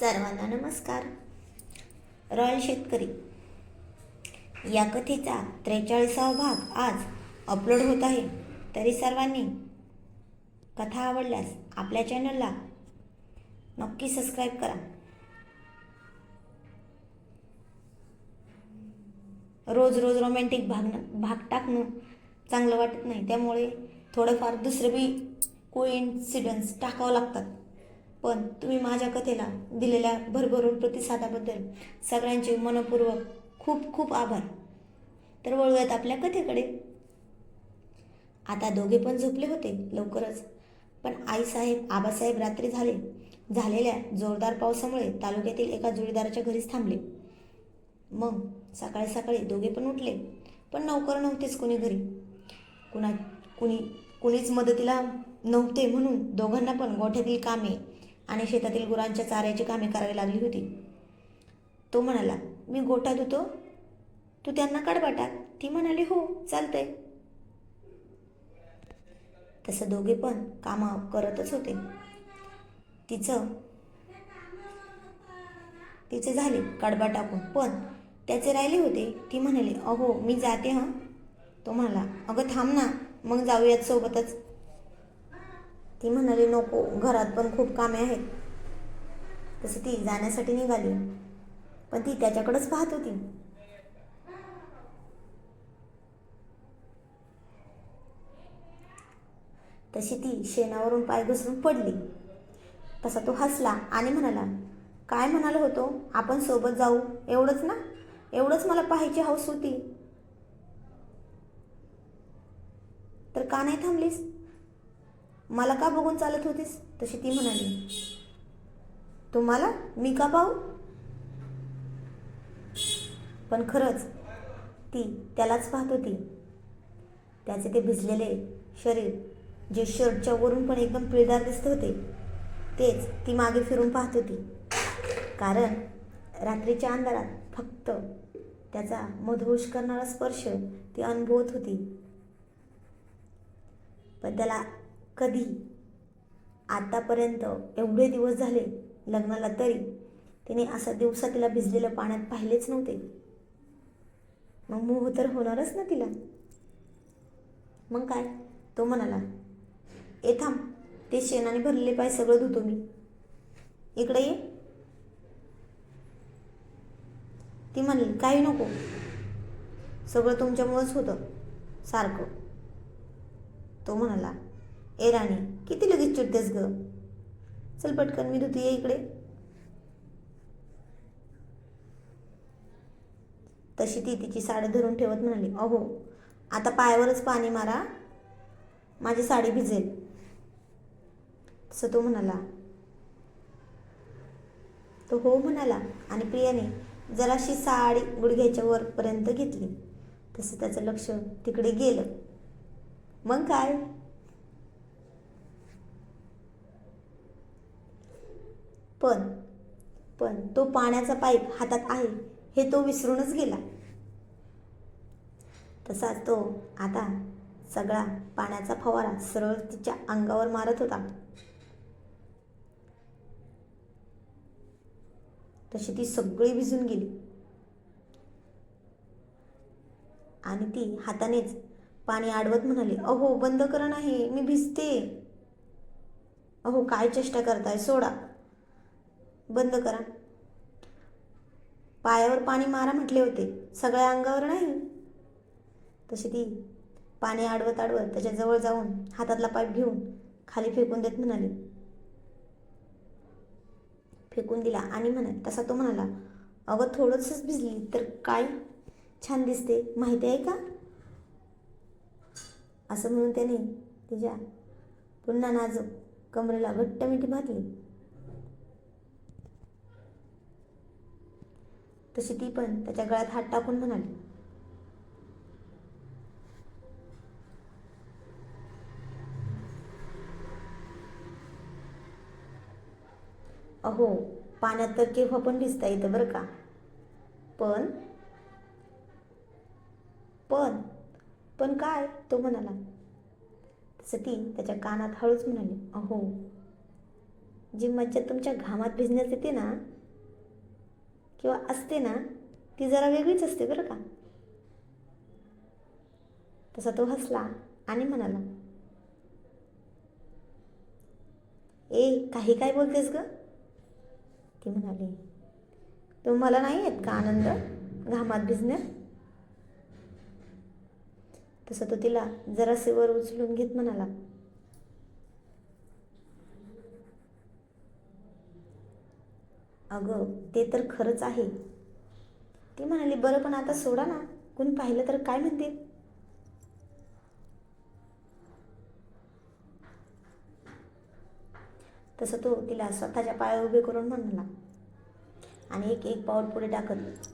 सर्वांना नमस्कार. रॉयल शेतकरी. या कथेचा त्रेचाळीसावा भाग आज अपलोड होत आहे. तरी सर्वांनी कथा आवडल्यास आपल्या चॅनलला नक्की सबस्क्राईब करा. रोज रोज रोमॅन्टिक भागणं भाग टाकणं चांगलं वाटत नाही. त्यामुळे थोडंफार दुसरं बी कोइन्सिडन्स टाकावं लागतात. पण तुम्ही माझ्या कथेला दिलेल्या भरभरून प्रतिसादाबद्दल सगळ्यांचे मनपूर्वक खूप खूप आभार. तर वळूयात आपल्या कथेकडे. आता दोघे पण झोपले होते लवकरच. पण आईसाहेब आबासाहेब रात्री झाले. झालेल्या जोरदार पावसामुळे तालुक्यातील एका जोडीदाराच्या घरीच थांबले. मग सकाळी सकाळी दोघे पण उठले पण नौकर नव्हतेच कोणी घरी. कुणा कुणी कुणीच मदतीला नव्हते म्हणून दोघांना पण गोठ्यातील कामे आणि शेतातील गुरांच्या चाऱ्याची कामे करावी लागली होती. तो म्हणाला मी गोठा धुतो. तू त्यांना कडबाटात ती म्हणाली हो चालतंय. तसं दोघे पण कामं करतच होते. तिचं तिचे झाले कडबा टाकून पण त्याचे राहिले होते. ती म्हणाली अहो मी जाते हां. तो म्हणाला अगं थांब ना मग जाऊयात सोबतच. ती म्हणाली नको घरात पण खूप कामे आहेत. तसं ती जाण्यासाठी निघाली. पण ती त्याच्याकडंच पाहत होती. तशी ती शेणावरून पाय घसरून पडली. तसा तो हसला आणि म्हणाला काय म्हणाला होतो आपण सोबत जाऊ. एवढंच ना? एवढंच मला पाहायची हौस होती. तर का नाही थांबलीस? मला का बघून चालत होतीस? तशी ती म्हणाली. तुम्हाला मी का पाहू? पण खरंच ती त्यालाच पाहत होती. त्याचे ते भिजलेले शरीर जे शर्टच्या वरून पण एकदम पिळदार दिसत होते तेच ती मागे फिरून पाहत होती. कारण रात्रीच्या अंधारात फक्त त्याचा मधोश करणारा स्पर्श ती अनुभवत होती. पण त्याला कधी आतापर्यंत एवढे दिवस झाले लग्नाला तरी तिने असा दिवसा तिला भिजलेल्या पाण्यात पाहिलेच नव्हते. मग मोह तर होणारच ना तिला. मग काय? तो म्हणाला ए थांब ते शेणाने भरलेले पाय सगळं धुतो मी. इकडे ये. ती म्हणली काही नको. सगळं तुमच्यामुळंच होतं. सारखं. तो म्हणाला ए राणी किती लगेच चिडतेस ग? चल पटकन मी धुती ये इकडे. तशी ती तिची साडी धरून ठेवत म्हणाली अहो आता पायावरच पाणी मारा. माझी साडी भिजेल. तसं तो म्हणाला. तो हो म्हणाला आणि प्रियाने जराशी साडी गुडघ्याच्या वरपर्यंत घेतली. तसं त्याचं लक्ष तिकडे गेलं. मग काय? पण पण तो पाण्याचा पाईप हातात आहे हे तो विसरूनच गेला. तसाच तो आता सगळा पाण्याचा फवारा सरळ तिच्या अंगावर मारत होता. तशी ती सगळी भिजून गेली. आणि ती हातानेच पाणी आडवत म्हणाली अहो बंद करा नाही मी भिजते. अहो काय चेष्टा करताय सोडा. बंद करा. पायावर पाणी मारा म्हटले होते. सगळ्या अंगावर नाही. तशी ती पाणी आडवत आडवत त्याच्याजवळ जाऊन हातातला पाईप घेऊन खाली फेकून देत म्हणाली. फेकून दिला आणि म्हणा तसा तो म्हणाला अगं थोडंसंच भिजली तर काय छान दिसते माहिती आहे का? असं म्हणून त्याने तिच्या पुन्हा नाजूक कमरेला घट्ट मिठी घातली. तशी ती पण त्याच्या गळ्यात हात टाकून म्हणाली. अहो पाण्यात तर केव्हा पण भिजता येतं बरं का. पण पण पण काय? तो म्हणाला. तसं ती त्याच्या कानात हळूच म्हणाली. अहो जी मज्जा तुमच्या घामात भिजण्यात येते ना किंवा असते ना ती जरा वेगळीच असते बरं का. तसा तो हसला आणि म्हणाला ए काही काय बोलतेस ग? ती म्हणाली तुम्हाला नाही येत का आनंद? घामात भिजण्यात? तसं तो तिला जरासे वर उचलून घेत म्हणाला अगं ते तर खरंच आहे. ती म्हणाली बरं पण आता सोडा ना. कोणी पाहिलं तर काय म्हणतील तसं तो तिला स्वतःच्या पाया उभे करून म्हणाला. आणि एक एक पाऊल पुढे टाकत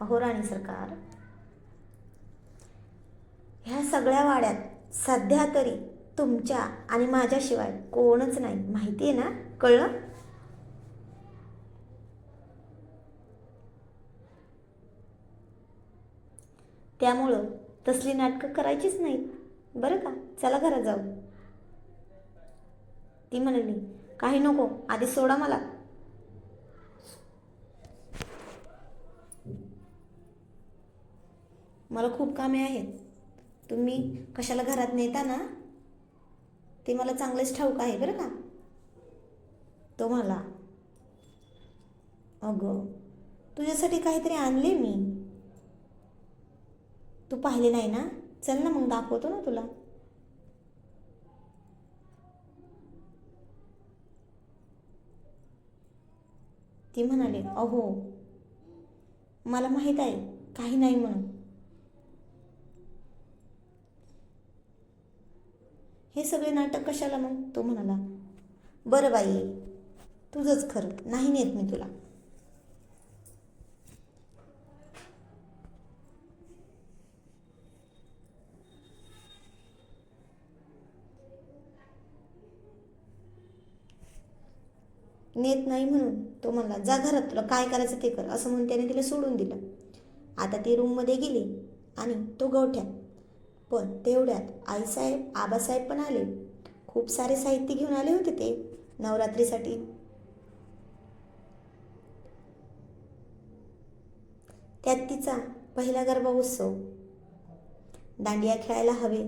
अहो राणी सरकार ह्या सगळ्या वाड्यात सध्या तरी तुमच्या आणि माझ्याशिवाय कोणच नाही. माहिती आहे ना? कळलं? त्यामुळं तसली नाटकं करायचीच नाहीत. बरं का? चला घरात जाऊ. ती म्हणाली काही नको आधी सोडा मला. मला खूप कामे आहेत. तुम्ही कशाला घरात नेता ना? ते मला चांगलेच ठाऊक आहे बरं का? तो मला. अगं तुझ्यासाठी काहीतरी आणले मी. तू पाहिले नाही ना? चल ना मग दाखवतो ना तुला. ती म्हणाली अहो मला माहीत आहे काही नाही म्हणून. हे सगळे नाटक कशाला मग? तो म्हणाला बरं बाई तुझंच खरं नाही नेत मी तुला. नेत नाही म्हणून तो म्हणला जा घरात तुला काय करायचं ते कर असं म्हणून त्याने तिला सोडून दिलं. आता ती रूममध्ये गेली आणि तो गवठ्यात पण तेवढ्यात आईसाहेब आबासाहेब पण आले. खूप सारे साहित्य घेऊन आले होते ते नवरात्रीसाठी. त्यात तिचा पहिला गरबा उत्सव. दांडिया खेळायला हवे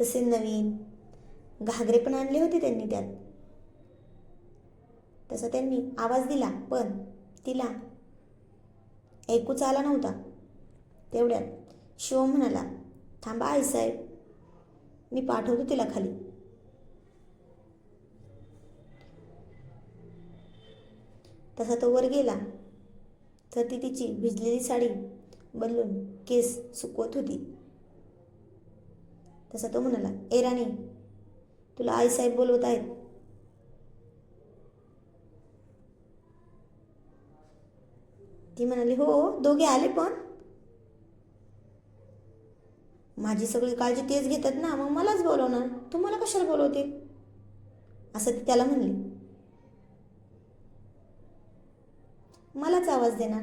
तसे नवीन. घागरे पण आणले होते त्यांनी त्यात. तसा त्यांनी आवाज दिला पण तिला ऐकूच आला नव्हता. तेवढ्यात शिव म्हणाला थांबा आईसाहेब मी पाठवतो तिला खाली. तसा तो वर गेला. तर ती तिची भिजलेली साडी बदलून केस सुकवत होती. तसा तो म्हणाला ए राणी तुला आईसाहेब बोलवत आहेत. ती म्हणाली हो, हो दोघे आले पण. माझी सगळी काळजी तेच घेतात ना मग मलाच बोलवणार. तुम्हाला कशाला बोलवते? असं ती त्याला म्हणली. मलाच आवाज देणार.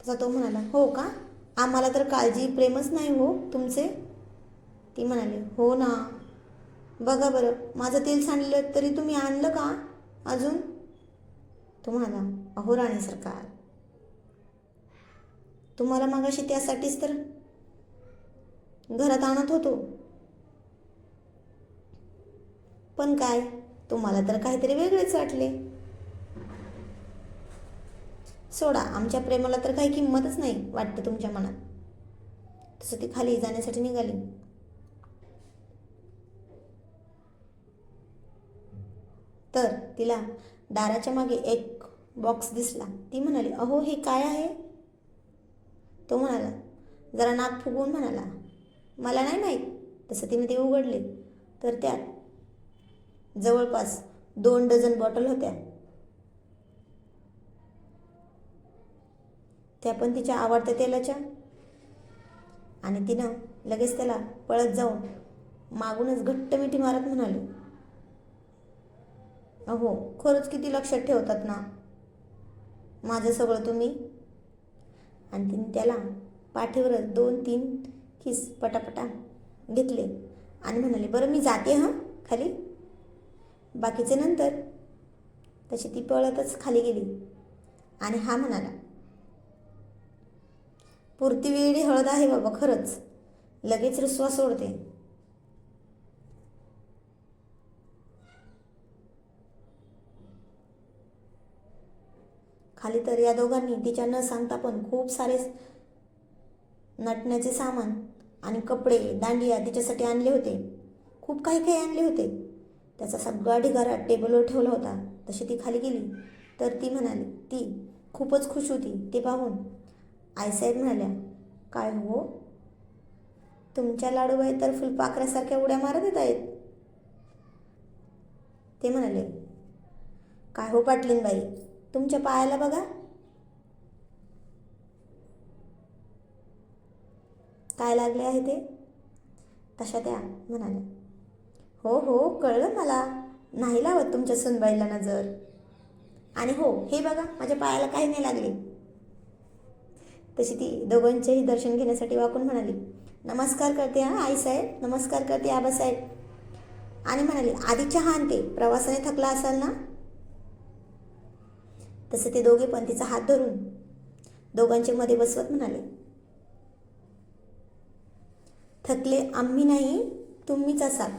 तसा तो म्हणाला हो का? आम्हाला तर काळजी प्रेमच नाही हो तुमचे. ती म्हणाली हो ना. बघा बरं माझं तेल सांडलं तरी तुम्ही आणलं का अजून? तो म्हणाला अहो राणी सरकार तुम्हाला मागाशी त्यासाठीच तर घरात आणत होतो. पण काय तुम्हाला तर काहीतरी वेगळेच वाटले. सोडा आमच्या प्रेमाला तर काही किंमतच नाही वाटतं तुमच्या मनात. तसं ती खाली जाण्यासाठी निघाली. तर तिला दाराच्या मागे एक बॉक्स दिसला. ती म्हणाली अहो हे काय आहे? तो म्हणाला जरा नाक फुगवून म्हणाला. मला नाही माहीत. तसं तिने ते उघडले. तर त्यात जवळपास दोन डझन बॉटल होत्या. त्या पण तिच्या आवडत्या तेलाच्या. आणि तिनं लगेच त्याला पळत जाऊन मागूनच घट्ट मिठी मारत म्हणाली अहो खरंच किती लक्षात ठेवतात ना? माझं सगळं तुम्ही आणि तिने त्याला पाठीवरच दोन तीन किस पटापटा घेतले. आणि म्हणाले बरं मी जाते हां खाली. बाकीचे नंतर तशी ती पळतच खाली गेली. आणि हा म्हणाला पुरती वेळी हळद आहे बाबा खरंच. लगेच रुसवा सोडते. खाली तर या दोघांनी तिच्या न सांगता पण खूप सारे नटण्याचे सामान आणि कपडे दांडिया तिच्यासाठी आणले होते. खूप काही काही आणले होते. त्याचा सगळा ढिगारा टेबलवर ठेवला होता. तशी ती खाली गेली. तर ती म्हणाली ती खूपच खुश होती. ते पाहून आईसाहेब म्हणाल्या काय हो? तुमच्या लाडूबाई तर फुलपाखऱ्यासारख्या उड्या मारत येत आहेत. ते म्हणाले काय हो पाटलीनबाई? तुमच्या पायाला बघा. काय लागले आहे ते? तशा त्या म्हणाल्या हो हो कळलं मला. नाही लावत तुमच्या सुनबाईला नजर. आणि हो हे बघा माझ्या पायाला काही नाही लागले. तशी ती दोघांचेही दर्शन घेण्यासाठी वाकून म्हणाली नमस्कार करते हा आईसाहेब नमस्कार करते आबासाहेब. आणि म्हणाली आधी चहा आणते प्रवासाने थकला असाल ना? तसे ते दोघे पण तिचा हात धरून दोघांचे मध्ये बसवत म्हणाले थकले आम्ही नाही तुम्हीच असाल.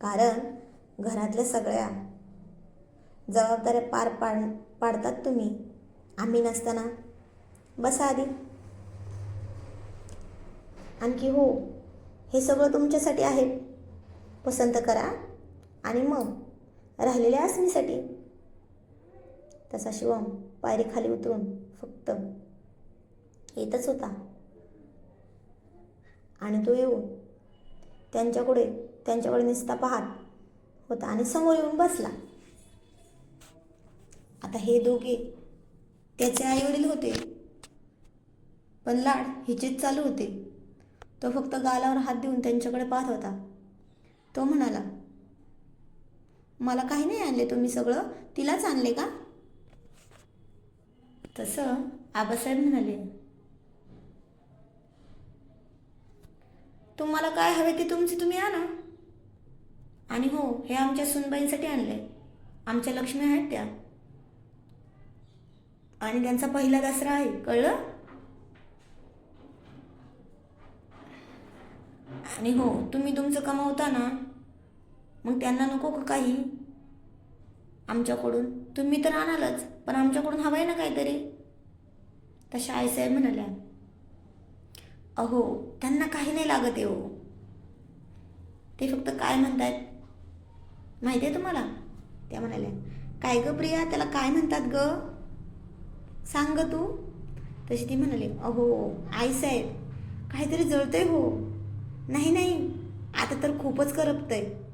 कारण घरातल्या सगळ्या जबाबदाऱ्या पार पाड पाडतात तुम्ही आम्ही नसताना. बसा आधी. आणखी हो हे सगळं तुमच्यासाठी आहे. पसंत करा आणि मग राहिलेल्या आसमीसाठी तसा शिवम पायरी खाली उतरून फक्त येतच होता. आणि तो येऊन त्यांच्याकडे त्यांच्याकडे निसता पाहत होता आणि समोर येऊन बसला. आता हे दोघे त्याचे आई वडील होते. पण लाड हिचेच चालू होते. तो फक्त गालावर हात देऊन त्यांच्याकडे पाहत होता. तो म्हणाला मला काही नाही आणले तुम्ही सगळं. तिलाच आणले का? तसं आबासाहेब म्हणाले. तुम्हाला काय हवे ते तुमचे तुम्ही आणा. आणि हो हे आमच्या सुनबाईंसाठी आणले. आमच्या लक्ष्मी आहेत त्या. आणि त्यांचा पहिला दसरा आहे कळलं? आणि हो तुम्ही तुमचं कमावता ना मग त्यांना नको का काही? आमच्याकडून. तुम्ही तर आणालच पण आमच्याकडून हवं आहे ना काहीतरी? तशा आईसाहेब म्हणाल्या. अहो त्यांना काही नाही लागत आहे हो. ते फक्त काय म्हणतात? माहिती आहे तुम्हाला? त्या म्हणाल्या. काय ग प्रिया त्याला काय म्हणतात ग? सांग ग तू. तशी ती म्हणाली. अहो आईसाहेब काहीतरी जळतंय हो. नाही नाही. आता तर खूपच करपतंय.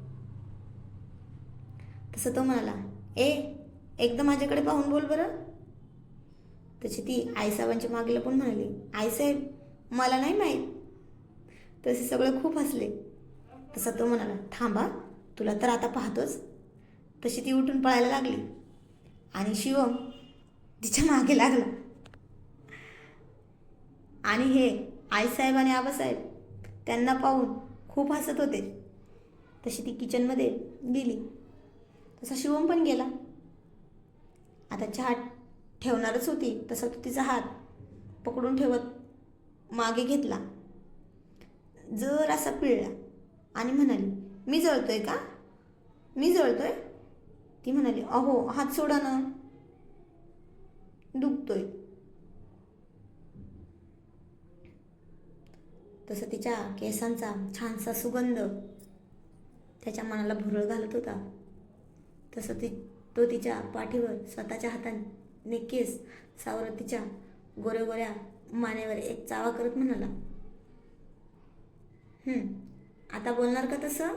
तसं तो म्हणाला ए एकदा माझ्याकडे पाहून बोल बरं. तशी ती आईसाहेबांच्या मागेला पण म्हणाली आईसाहेब मला नाही माहीत. तसे सगळे खूप हसले. तसा तो म्हणाला थांबा तुला तर आता पाहतोच. तशी ती उठून पळायला लागली. आणि शिवम तिच्यामागे लागला. आणि हे आईसाहेब आणि आबासाहेब त्यांना पाहून खूप हसत होते. तशी ती किचनमध्ये गेली. तसा शिवम पण गेला. आता चहा ठेवणारच होती तसा तो तिचा हात पकडून ठेवत मागे घेतला. जर असा पिळला आणि म्हणाली मी जळतोय का? मी जळतोय? ती म्हणाली अहो हात सोडा ना. दुखतोय. तसं तिच्या केसांचा छानसा सुगंध त्याच्या मनाला भुरळ घालत होता. तसं ती तो तिच्या पाठीवर स्वतःच्या हाताने केस सावरत तिच्या गोऱ्या गोऱ्या मानेवर एक चावा करत म्हणाला. आता बोलणार का तसं?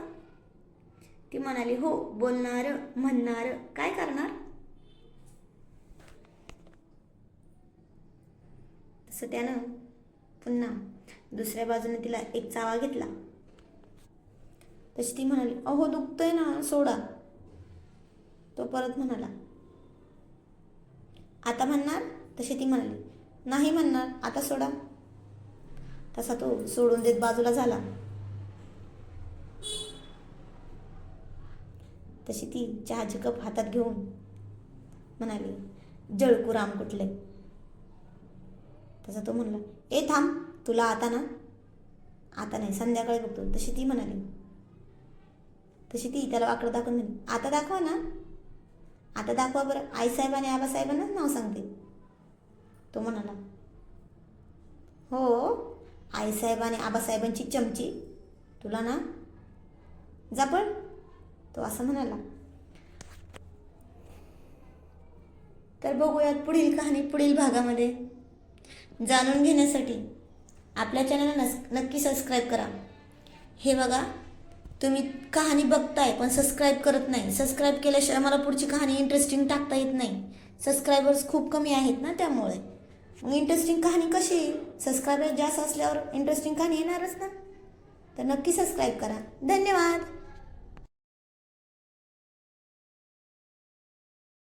ती म्हणाली हो बोलणार म्हणणार काय करणार? तसं त्यानं पुन्हा दुसऱ्या बाजूने तिला एक चावा घेतला. तशी ती म्हणाली अहो दुखतंय ना सोडा. तो परत म्हणाला. आता म्हणणार? तशी ती म्हणाली. नाही म्हणणार. आता सोडा. तसा तो सोडून देत बाजूला झाला. तशी ती चहाची कप हातात घेऊन म्हणाली जळकू राम कुठले? तसा तो म्हणला ए थांब. तुला आता ना आता नाही संध्याकाळी बघतो. तशी ती म्हणाली. तशी ती त्याला वाकडं दाखवून म्हणे आता दाखवा ना. आता दाखवा बरं. आईसाहेब आणि आबासाहेबांनाच नाव सांगते. तो म्हणाला हो आईसाहेब आणि आबासाहेबांची चमची. तुला ना जापळ. तो असं म्हणाला. तर बघूयात पुढील कहाणी पुढील भागामध्ये. जाणून घेण्यासाठी आपल्या चॅनलला नस नक्की सबस्क्राईब करा. हे बघा तुम्ही कहाणी बघताय पण सबस्क्राईब करत नाही. सबस्क्राईब केल्याशिवाय मला पुढची कहाणी इंटरेस्टिंग टाकता येत नाही. सबस्क्रायबर्स खूप कमी आहेत ना त्यामुळे. मग इंटरेस्टिंग कहाणी कशी येईल? सबस्क्रायबर जास्त असल्यावर इंटरेस्टिंग कहाणी येणारच ना? तर नक्की सबस्क्राईब करा. धन्यवाद!